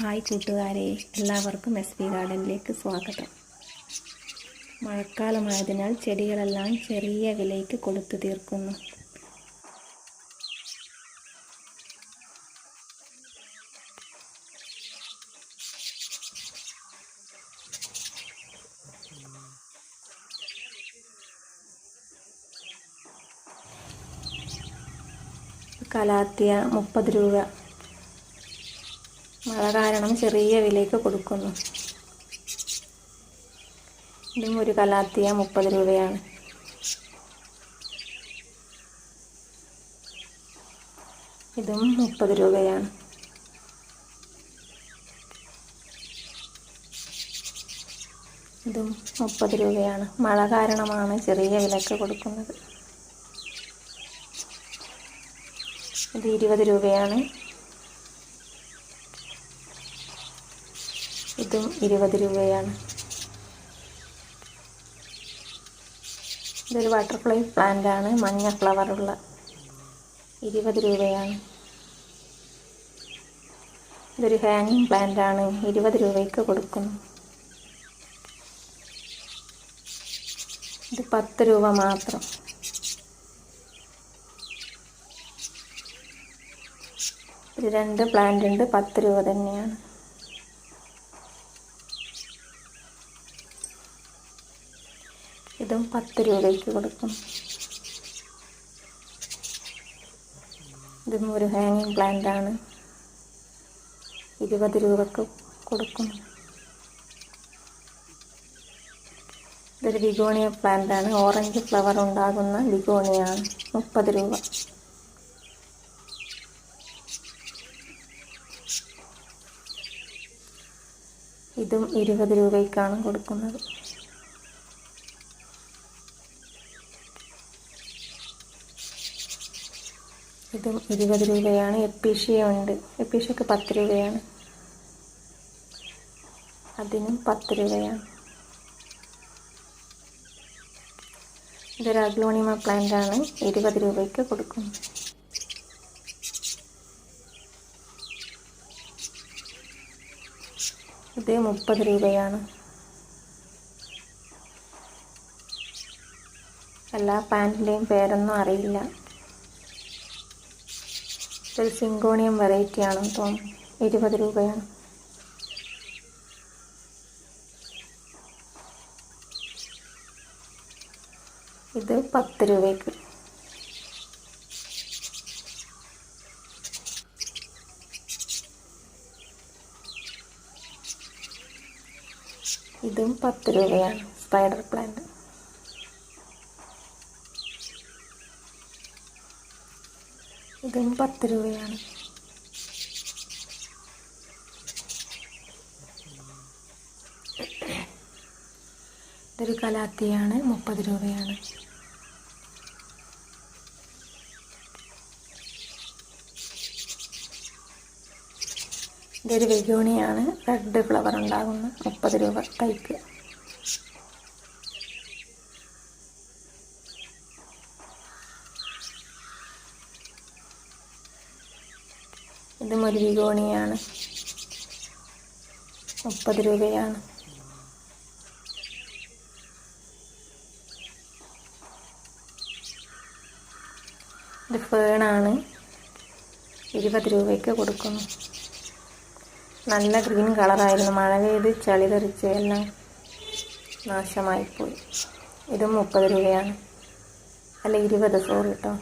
Hi കൂട്ടുകാരെ എല്ലാവർക്കും S P ഗാർഡനിലേക്ക് സ്വാഗതം. മഴക്കാലമായതിനാൽ ചെടികളെല്ലാം ചെറിയ വിലയ്ക്ക് കൊടുത്തു തീർക്കുന്നു. കലാത്തിയ മുപ്പത് രൂപ. മഴ കാരണം ചെറിയ വിലയ്ക്ക് കൊടുക്കുന്നു. ഇതും ഒരു കലാത്തിയ മുപ്പത് രൂപയാണ്. ഇതും മുപ്പത് രൂപയാണ്. ഇതും മുപ്പത് രൂപയാണ്. മഴ കാരണമാണ് ചെറിയ വിലക്ക് കൊടുക്കുന്നത്. ഇത് ഇരുപത് രൂപയാണ്. ഇതും ഇരുപത് രൂപയാണ്. ഇതൊരു ബട്ടർഫ്ലൈ പ്ലാന്റ് ആണ്. മഞ്ഞ ഫ്ലവറുള്ള ഇരുപത് രൂപയാണ്. ഇതൊരു ഹാങ്ങിങ് പ്ലാന്റ് ആണ്. ഇരുപത് രൂപയ്ക്ക് കൊടുക്കുന്നു. ഇത് പത്ത് രൂപ മാത്രം. രണ്ട് പ്ലാന്റ് ഉണ്ട്. പത്ത് രൂപ തന്നെയാണ്. ഇതും പത്ത് രൂപയ്ക്ക് കൊടുക്കും. ഇതും ഒരു ഹാങ്ങിങ് പ്ലാന്റ് ആണ്. ഇരുപത് രൂപക്ക് കൊടുക്കും. ഇതൊരു ബിഗോണിയ പ്ലാന്റ് ആണ്. ഓറഞ്ച് ഫ്ലവർ ഉണ്ടാകുന്ന ബിഗോണിയാണ് മുപ്പത് രൂപ. ഇതും ഇരുപത് രൂപയ്ക്കാണ് കൊടുക്കുന്നത്. ഇതും ഇരുപത് രൂപയാണ്. എപ്പീഷ്യ ഉണ്ട്. എപ്പീഷ്യക്ക് പത്ത് രൂപയാണ്. അതിനും പത്ത് രൂപയാണ്. ഇതൊരു അഗ്ലോണിമ പ്ലാന്റ് ആണ്. ഇരുപത് രൂപയ്ക്ക് കൊടുക്കും ഇത് മുപ്പത് രൂപയാണ്. എല്ലാ പാന്റിന്റെയും പേരൊന്നും അറിയില്ല. ഇതൊരു സിങ്കോണിയം വെറൈറ്റി ആണെന്ന് തോന്നുന്നു ഇരുപത് രൂപയാണ്. ഇത് പത്ത് രൂപയ്ക്ക്. ഇതും പത്ത് രൂപയാണ്. Spider plant. ഇതും പത്ത് രൂപയാണ്. ഇതൊരു കലാത്തിയാണ് മുപ്പത് രൂപയാണ്. ഇതൊരു വെഗോണിയാണ് റെഡ് ഫ്ലവർ ഉണ്ടാകുന്ന മുപ്പത് രൂപ തൈക്ക്. ഇതും ഒരു മുപ്പത് രൂപയാണ്. ഇത് ഫേണാണ്. ഇരുപത് രൂപയ്ക്ക് കൊടുക്കുന്നു. നല്ല ഗ്രീൻ കളറായിരുന്നു. മഴ പെയ്ത് ചളി തെറിച്ച് എല്ലാം നാശമായിപ്പോയി. ഇതും മുപ്പത് രൂപയാണ്. അല്ല ഇരുപത്. സോറി കേട്ടോ.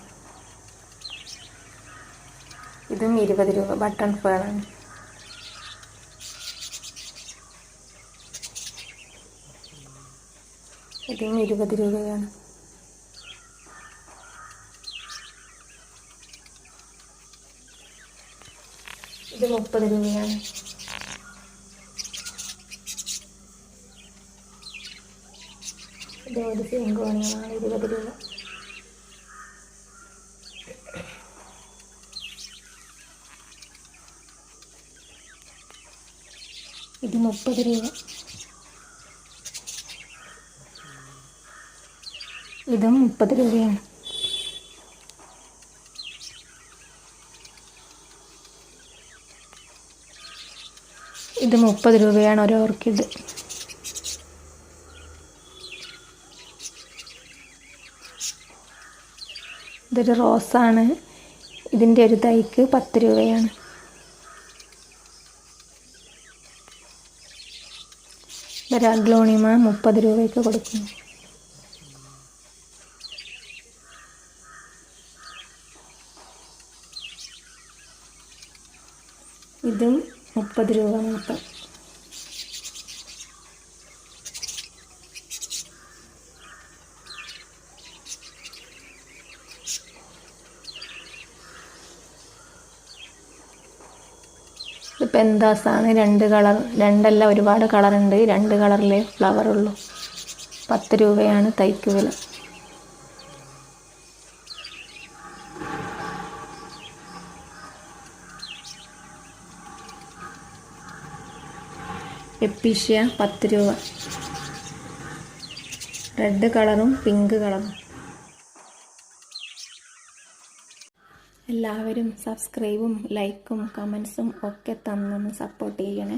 ഇതും ഇരുപത് രൂപ. ബട്ടൺ ഫേണാണ് ഇതും ഇരുപത് രൂപയാണ്. ഇത് മുപ്പത് രൂപയാണ്. ഇത് ഒരു സിംഗോണിയാണ് ഇരുപത് രൂപ. ഇത് മുപ്പത് രൂപ. ഇതും മുപ്പത് രൂപയാണ്. ഇത് മുപ്പത് രൂപയാണ് ഒരു ഓർക്കിഡ് ഇതൊരു റോസാണ്. ഇതിന്റെ ഒരു തൈക്ക് പത്ത് രൂപയാണ്. ഇതൊരു അഗ്ലോണിമ മുപ്പത് രൂപയ്ക്ക് കൊടുക്കുന്നു ഇതും മുപ്പത് രൂപ മാത്രം പെന്താസാണ് രണ്ട് കളർ രണ്ടല്ല ഒരുപാട് കളറുണ്ട്. രണ്ട് കളറിലെ ഫ്ലവർ ഉള്ളൂ. പത്ത് രൂപയാണ് തൈക്ക് വില. എപ്പീഷ്യ പത്ത് രൂപ. റെഡ് കളറും പിങ്ക് കളറും എല്ലാവരും സബ്സ്ക്രൈബും ലൈക്കും കമൻസും ഒക്കെ തന്നൊന്ന് സപ്പോർട്ട് ചെയ്യണേ.